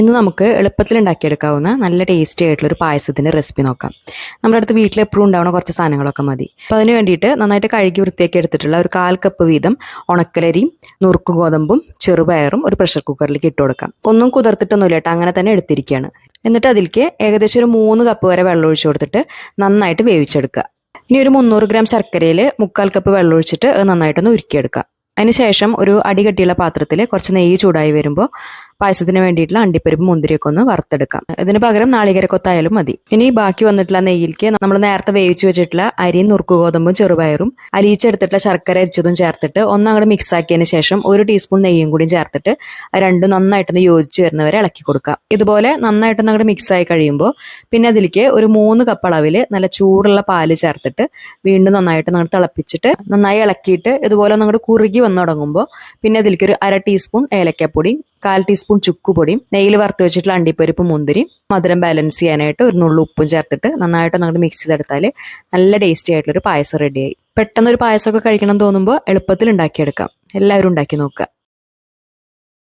ഇന്ന് നമുക്ക് എളുപ്പത്തിൽ ഉണ്ടാക്കിയെടുക്കാവുന്ന നല്ല ടേസ്റ്റി ആയിട്ടുള്ള ഒരു പായസത്തിന്റെ റെസിപ്പി നോക്കാം. നമ്മുടെ അടുത്ത് വീട്ടിൽ എപ്പോഴും ഉണ്ടാവുന്ന കുറച്ച് സാധനങ്ങളൊക്കെ മതി. അപ്പോൾ അതിന് വേണ്ടിയിട്ട് നന്നായിട്ട് കഴുകി വൃത്തിയാക്കി എടുത്തിട്ടുള്ള ഒരു കാൽ കപ്പ് വീതം ഉണക്കലരിയും നുറുക്ക് ഗോതമ്പും ചെറുപയറും ഒരു പ്രഷർ കുക്കറിലേക്ക് ഇട്ട് കൊടുക്കാം. ഒന്നും കുതിർത്തിട്ടൊന്നുമില്ല കേട്ടോ അങ്ങനെ തന്നെ എടുത്തിരിക്കുകയാണ് എന്നിട്ട് അതിലേക്ക് ഏകദേശം ഒരു മൂന്ന് കപ്പ് വരെ വെള്ളം ഒഴിച്ചു കൊടുത്തിട്ട് നന്നായിട്ട് വേവിച്ചെടുക്കുക. ഇനി ഒരു മുന്നൂറ് ഗ്രാം ശർക്കരയിൽ മുക്കാൽ കപ്പ് വെള്ളം ഒഴിച്ചിട്ട് നന്നായിട്ടൊന്ന് ഉരുക്കിയെടുക്കുക. അതിനുശേഷം ഒരു അടികട്ടിയുള്ള പാത്രത്തിൽ കുറച്ച് നെയ്യ് ചൂടായി വരുമ്പോൾ പായസത്തിന് വേണ്ടിയിട്ടുള്ള അണ്ടിപ്പരിപ്പ് മുന്തിരിയൊക്കെ ഒന്ന് വറുത്തെടുക്കാം. ഇതിന് പകരം നാളികരക്കൊത്തായാലും മതി. ഇനി ബാക്കി വന്നിട്ടുള്ള നെയ്യിലേക്ക് നമ്മൾ നേരത്തെ വേവിച്ചു വെച്ചിട്ടുള്ള അരിയും നുറുക്കുകോതമ്പും ചെറുപയറും അരിയിച്ചെടുത്തിട്ടുള്ള ശർക്കര അരിച്ചതും ചേർത്തിട്ട് ഒന്ന് അങ്ങോട്ട് മിക്സ് ആക്കിയതിന് ശേഷം ഒരു ടീസ്പൂൺ നെയ്യും കൂടി ചേർത്തിട്ട് രണ്ടും നന്നായിട്ടൊന്ന് യോജിച്ച് വരുന്നവരെ ഇളക്കി കൊടുക്കാം. ഇതുപോലെ നന്നായിട്ടൊന്ന് അങ്ങോട്ട് മിക്സ് ആയി കഴിയുമ്പോൾ പിന്നെ അതിലേക്ക് ഒരു മൂന്ന് കപ്പ് അളവിൽ നല്ല ചൂടുള്ള പാൽ ചേർത്തിട്ട് വീണ്ടും നന്നായിട്ട് നമ്മൾ തിളപ്പിച്ചിട്ട് നന്നായി ഇളക്കിയിട്ട് ഇതുപോലെ ഒന്നങ്ങോട്ട് കുറുകി വന്നു തുടങ്ങുമ്പോൾ പിന്നെ അതിലേക്ക് ഒരു അര ടീസ്പൂൺ ഏലക്കപ്പൊടി കാൽ ടീസ്പൂൺ ചുക്കുപൊടിയും നെയ്യിൽ വറുത്ത് വെച്ചിട്ടുള്ള അണ്ടിപ്പരിപ്പ് മുന്തിരി മധുരം ബാലൻസ് ചെയ്യാനായിട്ട് ഒരു നുള്ളു ഉപ്പും ചേർത്തിട്ട് നന്നായിട്ട് അങ്ങോട്ട് മിക്സ് ചെയ്തെടുത്താൽ നല്ല ടേസ്റ്റി ആയിട്ടുള്ളൊരു പായസം റെഡിയായി പെട്ടെന്ന് ഒരു പായസമൊക്കെ കഴിക്കണം തോന്നുമ്പോൾ എളുപ്പത്തിൽ ഉണ്ടാക്കിയെടുക്കാം. എല്ലാവരും ഉണ്ടാക്കി നോക്കുക.